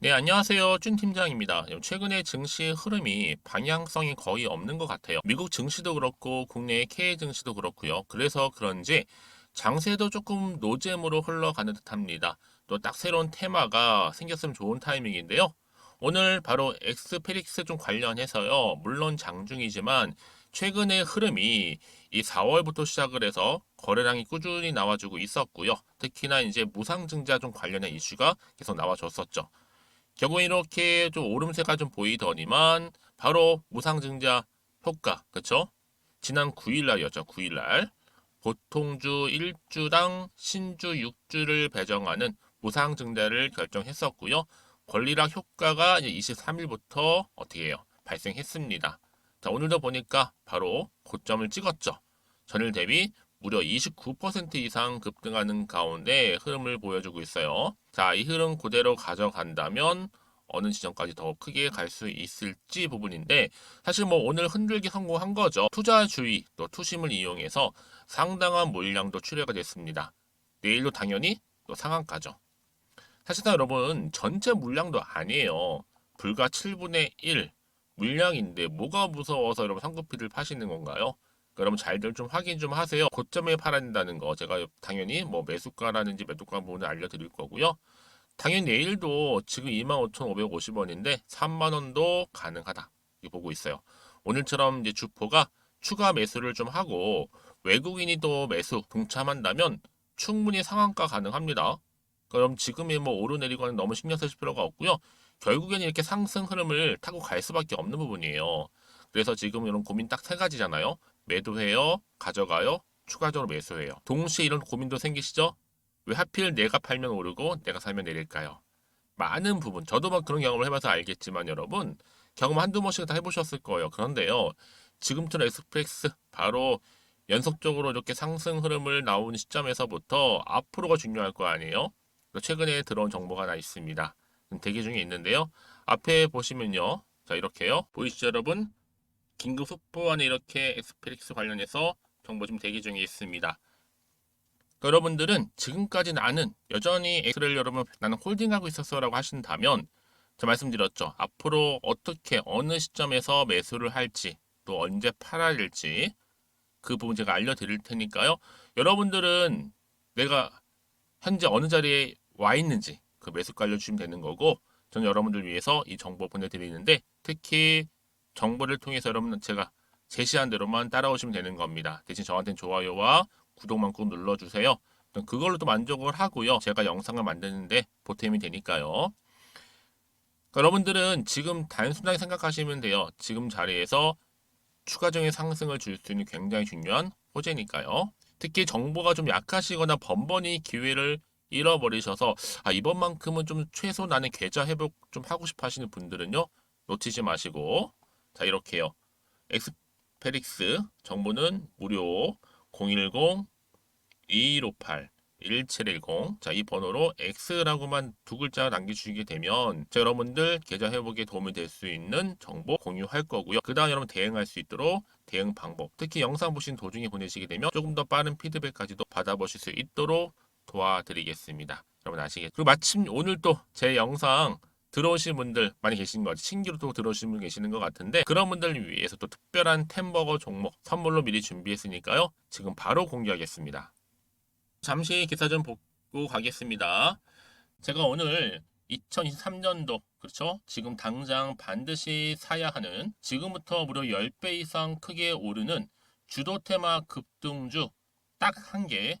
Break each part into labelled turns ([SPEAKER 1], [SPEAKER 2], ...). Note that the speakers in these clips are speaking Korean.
[SPEAKER 1] 네, 안녕하세요. 준 팀장입니다. 최근에 증시 흐름이 방향성이 거의 없는 것 같아요. 미국 증시도 그렇고 국내 K 증시도 그렇고요. 그래서 그런지 장세도 조금 노잼으로 흘러가는 듯합니다. 또 딱 새로운 테마가 생겼으면 좋은 타이밍인데요. 오늘 바로 엑스페릭스 좀 관련해서요. 물론 장중이지만 최근의 흐름이 이 4월부터 시작을 해서 거래량이 꾸준히 나와주고 있었고요. 특히나 이제 무상증자 좀 관련된 이슈가 계속 나와줬었죠. 결국 이렇게 좀 오름세가 좀 보이더니만 바로 무상증자 효과, 그쵸? 지난 9일날이었죠. 9일날 보통주 1주당 신주 6주를 배정하는 무상증자를 결정했었고요. 권리락 효과가 이제 23일부터 어떻게 해요? 발생했습니다. 자, 오늘도 보니까 바로 고점을 찍었죠. 전일 대비 무려 29% 이상 급등하는 가운데 흐름을 보여주고 있어요. 자, 이 흐름 그대로 가져간다면 어느 지점까지 더 크게 갈 수 있을지 부분인데 사실 뭐 오늘 흔들기 성공한 거죠. 투자 주의 또 투심을 이용해서 상당한 물량도 출회가 됐습니다. 내일도 당연히 또 상한가죠. 사실상 여러분 전체 물량도 아니에요. 불과 7분의 1 물량인데 뭐가 무서워서 여러분 상급비를 파시는 건가요? 여러분 잘들 좀 확인 좀 하세요. 고점에 팔아야 된다는 거 제가 당연히 뭐 매수가라든지 매도가 부분을 알려드릴 거고요. 당연히 내일도 지금 25,550원인데 3만원도 가능하다. 이렇게 보고 있어요. 오늘처럼 이제 주포가 추가 매수를 좀 하고 외국인이 또 매수 동참한다면 충분히 상한가 가능합니다. 그럼 지금이 뭐 오르내리고는 너무 신경 쓰실 필요가 없고요. 결국에는 이렇게 상승 흐름을 타고 갈 수밖에 없는 부분이에요. 그래서 지금 이런 고민 딱 세 가지잖아요. 매도해요, 가져가요, 추가적으로 매수해요. 동시에 이런 고민도 생기시죠? 왜 하필 내가 팔면 오르고 내가 사면 내릴까요? 많은 부분, 저도 막 그런 경험을 해봐서 알겠지만 여러분, 경험 한두 번씩 다 해보셨을 거예요. 그런데요, 지금처럼 엑스프렉스 바로 연속적으로 이렇게 상승 흐름을 나오는 시점에서부터 앞으로가 중요할 거 아니에요? 최근에 들어온 정보가 하나 있습니다. 대기 중에 있는데요. 앞에 보시면요. 자, 이렇게요. 보이시죠, 여러분? 긴급 속보안에 이렇게 엑스페릭스 관련해서 정보 좀 대기 중에 있습니다. 여러분들은 지금까지 나는 여전히 엑스를 여러분 나는 홀딩하고 있었어라고 하신다면 제가 말씀드렸죠. 앞으로 어떻게 어느 시점에서 매수를 할지 또 언제 팔아야 될지 그 부분 제가 알려드릴 테니까요. 여러분들은 내가 현재 어느 자리에 와 있는지 그 매수가 알려주시면 되는 거고 저는 여러분들 위해서 이 정보 보내드리는데 특히 정보를 통해서 여러분 제가 제시한 대로만 따라오시면 되는 겁니다. 대신 저한테는 좋아요와 구독만 꼭 눌러주세요. 그걸로 도 만족을 하고요. 제가 영상을 만드는데 보탬이 되니까요. 여러분들은 지금 단순하게 생각하시면 돼요. 지금 자리에서 추가적인 상승을 줄 수 있는 굉장히 중요한 호재니까요. 특히 정보가 좀 약하시거나 번번이 기회를 잃어버리셔서 아, 이번만큼은 좀 최소 나는 계좌 회복 좀 하고 싶어 하시는 분들은요. 놓치지 마시고 자 이렇게요. 엑스페릭스 정보는 무료 010-2158 1710. 자, 이 번호로 X라고만 두 글자 남겨주시게 되면 자, 여러분들 계좌 회복에 도움이 될 수 있는 정보 공유할 거고요. 그 다음 여러분 대응할 수 있도록 대응 방법, 특히 영상 보신 도중에 보내시게 되면 조금 더 빠른 피드백까지도 받아보실 수 있도록 도와드리겠습니다. 여러분 아시겠죠? 그리고 마침 오늘 또 제 영상 들어오신 분들 많이 계신 것 같아요. 신규로 또 들어오신 분 계시는 것 같은데 그런 분들 위해서 또 특별한 템버거 종목 선물로 미리 준비했으니까요. 지금 바로 공개하겠습니다. 잠시 기사 좀 보고 가겠습니다. 제가 오늘 2023년도 그렇죠? 지금 당장 반드시 사야 하는 지금부터 무려 10배 이상 크게 오르는 주도 테마 급등주 딱 한 개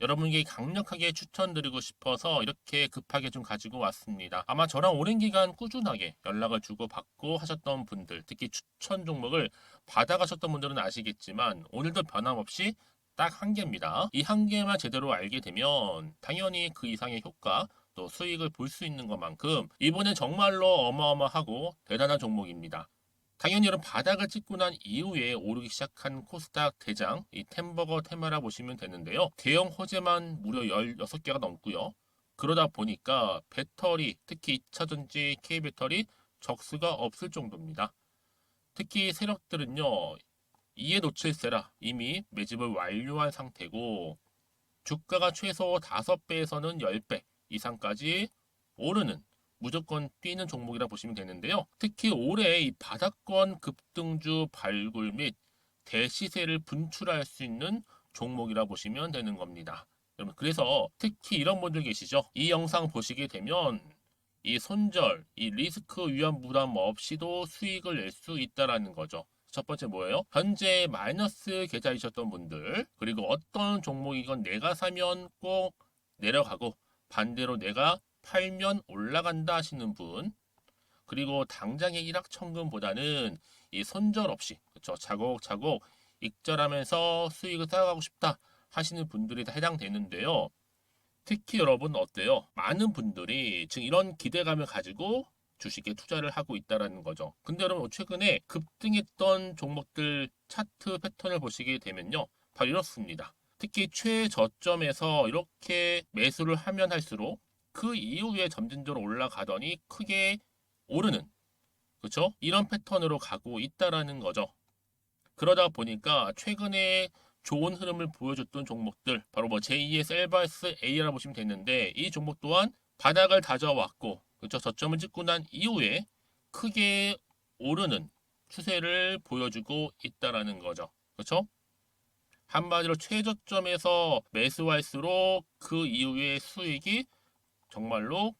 [SPEAKER 1] 여러분에게 강력하게 추천드리고 싶어서 이렇게 급하게 좀 가지고 왔습니다. 아마 저랑 오랜 기간 꾸준하게 연락을 주고 받고 하셨던 분들, 특히 추천 종목을 받아가셨던 분들은 아시겠지만 오늘도 변함없이 딱 한 개입니다. 이 한 개만 제대로 알게 되면 당연히 그 이상의 효과 또 수익을 볼 수 있는 것만큼 이번엔 정말로 어마어마하고 대단한 종목입니다. 당연히 여러분 바닥을 찍고 난 이후에 오르기 시작한 코스닥 대장 이 템버거 테마라 보시면 되는데요. 대형 호재만 무려 16개가 넘고요. 그러다 보니까 배터리, 특히 2차전지 K배터리 적수가 없을 정도입니다. 특히 세력들은요. 이에 놓칠세라 이미 매집을 완료한 상태고 주가가 최소 5배에서는 10배 이상까지 오르는 무조건 뛰는 종목이라 보시면 되는데요. 특히 올해 이 바닥권 급등주 발굴 및 대시세를 분출할 수 있는 종목이라 보시면 되는 겁니다. 여러분 그래서 특히 이런 분들 계시죠. 이 영상 보시게 되면 이 손절, 이 리스크 위험 부담 없이도 수익을 낼 수 있다라는 거죠. 첫 번째 뭐예요? 현재 마이너스 계좌이셨던 분들 그리고 어떤 종목이건 내가 사면 꼭 내려가고 반대로 내가 팔면 올라간다 하시는 분 그리고 당장의 일확천금보다는 이 손절 없이 그렇죠 차곡차곡 익절하면서 수익을 쌓아가고 싶다 하시는 분들이 다 해당되는데요. 특히 여러분 어때요? 많은 분들이 지금 이런 기대감을 가지고 주식에 투자를 하고 있다라는 거죠. 근데 여러분 최근에 급등했던 종목들 차트 패턴을 보시게 되면요. 바로 이렇습니다. 특히 최저점에서 이렇게 매수를 하면 할수록 그 이후에 점진적으로 올라가더니 크게 오르는 그렇죠? 이런 패턴으로 가고 있다라는 거죠. 그러다 보니까 최근에 좋은 흐름을 보여줬던 종목들 바로 뭐 제2의 셀바스 A라 보시면 되는데 이 종목 또한 바닥을 다져왔고 그렇죠 저점을 찍고 난 이후에 크게 오르는 추세를 보여주고 있다라는 거죠 그렇죠 한마디로 최저점에서 매수할수록 그 이후에 수익이 정말로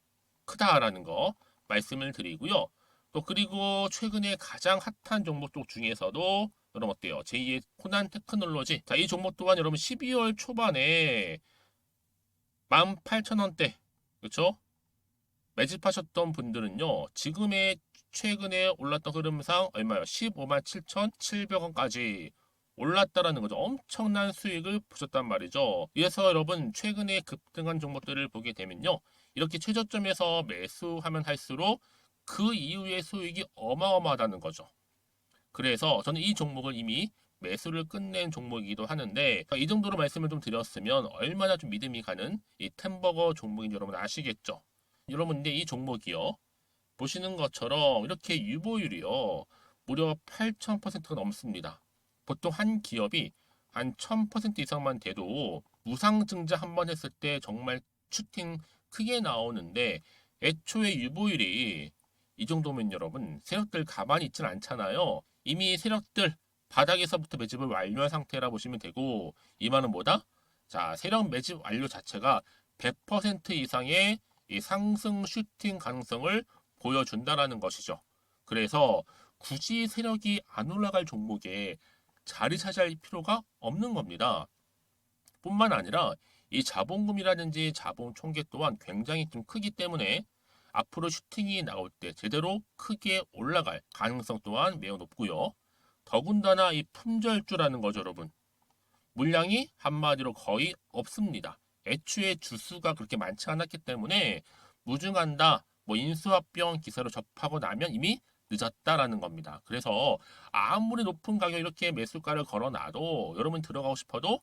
[SPEAKER 1] 크다라는 거 말씀을 드리고요 또 그리고 최근에 가장 핫한 종목 쪽 중에서도 여러분 어때요? 제2의 코난 테크놀로지. 자, 이 종목 또한 여러분 12월 초반에 18,000원대. 그렇죠? 매집하셨던 분들은요. 지금의 최근에 올랐던 흐름상 얼마요? 15만 7,700원까지 올랐다라는 거죠. 엄청난 수익을 보셨단 말이죠. 그래서 여러분 최근에 급등한 종목들을 보게 되면요. 이렇게 최저점에서 매수하면 할수록 그 이후의 수익이 어마어마하다는 거죠. 그래서 저는 이 종목을 이미 매수를 끝낸 종목이기도 하는데 이 정도로 말씀을 좀 드렸으면 얼마나 좀 믿음이 가는 이 템버거 종목인지 여러분 아시겠죠? 여러분 근데 이 종목이요 보시는 것처럼 이렇게 유보율이요 무려 8,000%가 넘습니다. 보통 한 기업이 한 1000% 이상만 돼도 무상증자 한 번 했을 때 정말 슈팅 크게 나오는데 애초에 유보율이 이 정도면 여러분 세력들 가만히 있진 않잖아요. 이미 세력들 바닥에서부터 매집을 완료한 상태라 보시면 되고 이만은 뭐다? 자 세력 매집 완료 자체가 100% 이상의 이 상승 슈팅 가능성을 보여준다라는 것이죠. 그래서 굳이 세력이 안 올라갈 종목에 자리 차지할 필요가 없는 겁니다. 뿐만 아니라 이 자본금이라든지 자본 총계 또한 굉장히 좀 크기 때문에 앞으로 슈팅이 나올 때 제대로 크게 올라갈 가능성 또한 매우 높고요. 더군다나 이 품절주라는 거죠, 여러분. 물량이 한마디로 거의 없습니다. 애초에 주수가 그렇게 많지 않았기 때문에 무증한다, 뭐 인수합병 기사로 접하고 나면 이미 늦었다라는 겁니다. 그래서 아무리 높은 가격 이렇게 매수가를 걸어놔도 여러분 들어가고 싶어도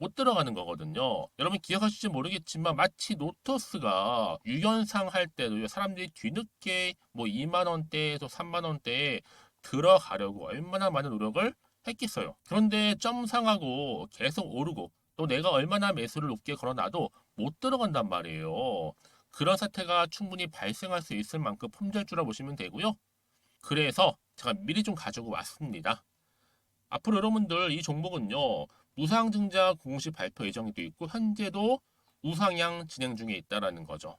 [SPEAKER 1] 못 들어가는 거거든요. 여러분 기억하실지 모르겠지만 마치 노토스가 유연상 할 때도 사람들이 뒤늦게 뭐 2만 원대에서 3만 원대에 들어가려고 얼마나 많은 노력을 했겠어요. 그런데 점상하고 계속 오르고 또 내가 얼마나 매수를 높게 걸어놔도 못 들어간단 말이에요. 그런 사태가 충분히 발생할 수 있을 만큼 품절주라 보시면 되고요. 그래서 제가 미리 좀 가지고 왔습니다. 앞으로 여러분들 이 종목은요. 우상증자 공식 발표 예정이 돼 있고 현재도 우상향 진행 중에 있다라는 거죠.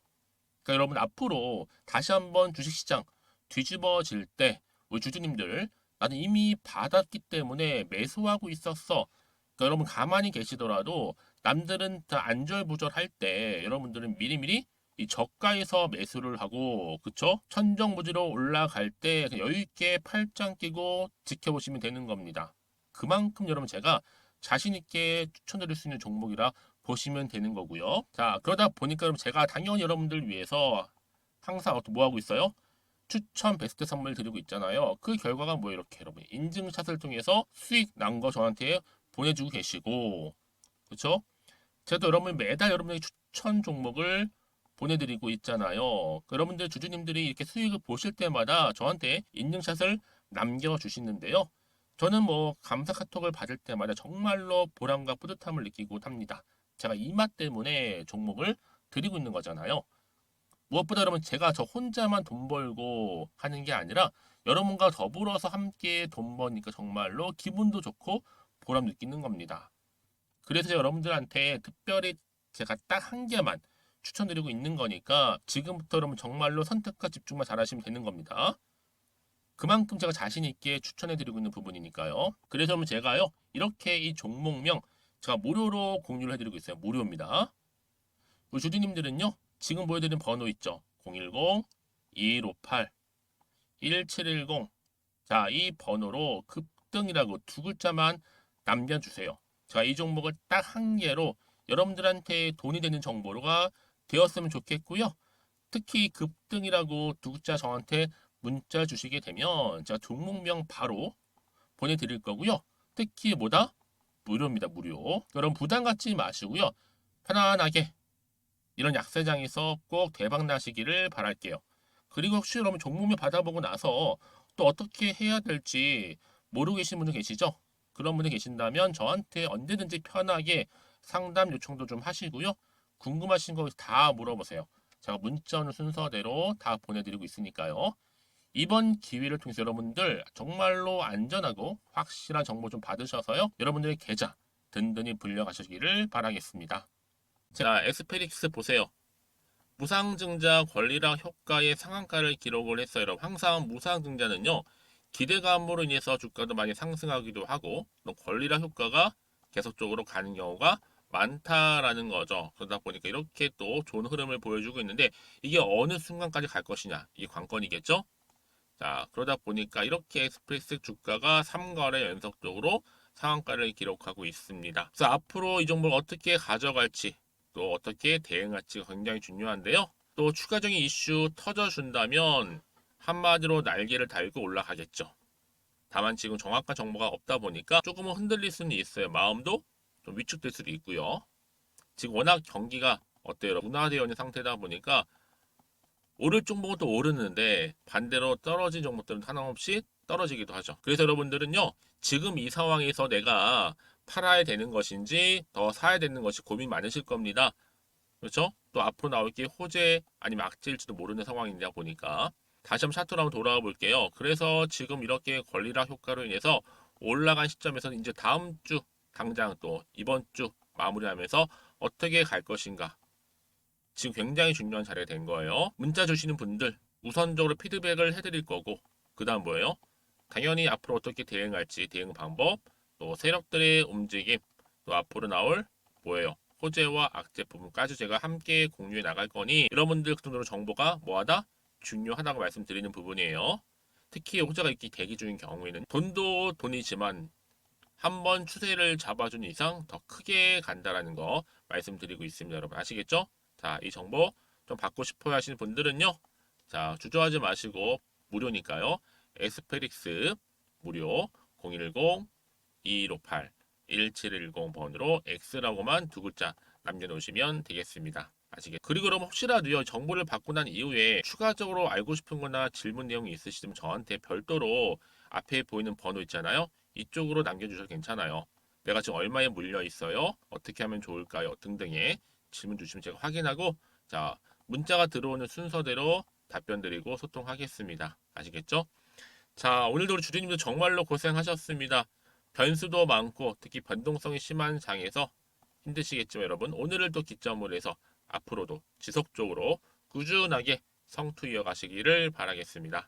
[SPEAKER 1] 그러니까 여러분 앞으로 다시 한번 주식시장 뒤집어질 때 우리 주주님들 나는 이미 받았기 때문에 매수하고 있었어. 그러니까 여러분 가만히 계시더라도 남들은 다 안절부절할 때 여러분들은 미리미리 이 저가에서 매수를 하고 그쵸? 천정부지로 올라갈 때 여유 있게 팔짱 끼고 지켜보시면 되는 겁니다. 그만큼 여러분 제가 자신 있게 추천드릴 수 있는 종목이라 보시면 되는 거고요. 자, 그러다 보니까 그럼 제가 당연히 여러분들 위해서 항상 뭐 하고 있어요? 추천 베스트 선물 드리고 있잖아요. 그 결과가 뭐 이렇게 여러분 인증샷을 통해서 수익 난 거 저한테 보내주고 계시고 그렇죠? 제가 여러분 매달 여러분에게 추천 종목을 보내드리고 있잖아요. 여러분들 주주님들이 이렇게 수익을 보실 때마다 저한테 인증샷을 남겨주시는데요. 저는 뭐 감사 카톡을 받을 때마다 정말로 보람과 뿌듯함을 느끼고 합니다. 제가 이 맛 때문에 종목을 드리고 있는 거잖아요. 무엇보다 여러분 제가 저 혼자만 돈 벌고 하는 게 아니라 여러분과 더불어서 함께 돈 버니까 정말로 기분도 좋고 보람 느끼는 겁니다. 그래서 여러분들한테 특별히 제가 딱 한 개만 추천드리고 있는 거니까 지금부터 여러분 정말로 선택과 집중만 잘하시면 되는 겁니다. 그만큼 제가 자신 있게 추천해 드리고 있는 부분이니까요. 그래서 제가요 이렇게 이 종목명 제가 무료로 공유를 해 드리고 있어요. 무료입니다. 우리 주주님들은요 지금 보여 드린 번호 있죠. 010-2158-1710 자, 이 번호로 급등이라고 두 글자만 남겨 주세요. 자, 이 종목을 딱 한 개로 여러분들한테 돈이 되는 정보가 되었으면 좋겠고요. 특히 급등이라고 두 글자 저한테 문자 주시게 되면 제가 종목명 바로 보내드릴 거고요. 특히 뭐다? 무료입니다. 무료. 여러분 부담 갖지 마시고요. 편안하게 이런 약세장에서 꼭 대박 나시기를 바랄게요. 그리고 혹시 여러분 종목명 받아보고 나서 또 어떻게 해야 될지 모르고 계신 분들 계시죠? 그런 분들 계신다면 저한테 언제든지 편하게 상담 요청도 좀 하시고요. 궁금하신 거 다 물어보세요. 제가 문자 오는 순서대로 다 보내드리고 있으니까요. 이번 기회를 통해서 여러분들 정말로 안전하고 확실한 정보 좀 받으셔서요. 여러분들의 계좌 든든히 불려가시기를 바라겠습니다. 자, 엑스페릭스 보세요. 무상증자 권리랑 효과의 상한가를 기록을 했어요. 여러분 항상 무상증자는요. 기대감으로 인해서 주가도 많이 상승하기도 하고 또 권리랑 효과가 계속적으로 가는 경우가 많다라는 거죠. 그러다 보니까 이렇게 또 좋은 흐름을 보여주고 있는데 이게 어느 순간까지 갈 것이냐 이 관건이겠죠. 자 그러다 보니까 이렇게 에스프레스 주가가 3거래 연속적으로 상한가를 기록하고 있습니다. 그래서 앞으로 이 종목을 어떻게 가져갈지 또 어떻게 대응할지가 굉장히 중요한데요. 또 추가적인 이슈 터져준다면 한마디로 날개를 달고 올라가겠죠. 다만 지금 정확한 정보가 없다 보니까 조금은 흔들릴 수는 있어요. 마음도 좀 위축될 수도 있고요. 지금 워낙 경기가 어때요? 문화되어 있는 상태다 보니까 오를 종목은 또 오르는데 반대로 떨어진 종목들은 하나없이 떨어지기도 하죠. 그래서 여러분들은요, 지금 이 상황에서 내가 팔아야 되는 것인지 더 사야 되는 것이 고민 많으실 겁니다. 그렇죠? 또 앞으로 나올 게 호재 아니면 악재일지도 모르는 상황이다 보니까 다시 한번 차트로 한번 돌아가 볼게요. 그래서 지금 이렇게 권리락 효과로 인해서 올라간 시점에서는 이제 다음 주 당장 또 이번 주 마무리하면서 어떻게 갈 것인가 지금 굉장히 중요한 자리가 된 거예요. 문자 주시는 분들 우선적으로 피드백을 해드릴 거고 그 다음 뭐예요? 당연히 앞으로 어떻게 대응할지 대응 방법 또 세력들의 움직임 또 앞으로 나올 뭐예요? 호재와 악재 부분까지 제가 함께 공유해 나갈 거니 여러분들 그 정도로 정보가 뭐하다? 중요하다고 말씀드리는 부분이에요. 특히 호재가 있기 대기 중인 경우에는 돈도 돈이지만 한번 추세를 잡아준 이상 더 크게 간다라는 거 말씀드리고 있습니다. 여러분 아시겠죠? 자, 이 정보 좀 받고 싶어 하시는 분들은요. 자, 주저하지 마시고 무료니까요. 에스페릭스 무료 010 2158 1710 번으로 X라고만 두 글자 남겨놓으시면 되겠습니다. 아시겠? 그리고 그럼 혹시라도요 정보를 받고 난 이후에 추가적으로 알고 싶은 거나 질문 내용이 있으시면 저한테 별도로 앞에 보이는 번호 있잖아요. 이쪽으로 남겨주셔도 괜찮아요. 내가 지금 얼마에 물려 있어요? 어떻게 하면 좋을까요? 등등의 질문 주시면 제가 확인하고 자 문자가 들어오는 순서대로 답변 드리고 소통하겠습니다. 아시겠죠? 자 오늘도 우리 주주님들 정말로 고생하셨습니다. 변수도 많고 특히 변동성이 심한 장에서 힘드시겠지만 여러분 오늘을 또 기점으로 해서 앞으로도 지속적으로 꾸준하게 성투 이어가시기를 바라겠습니다.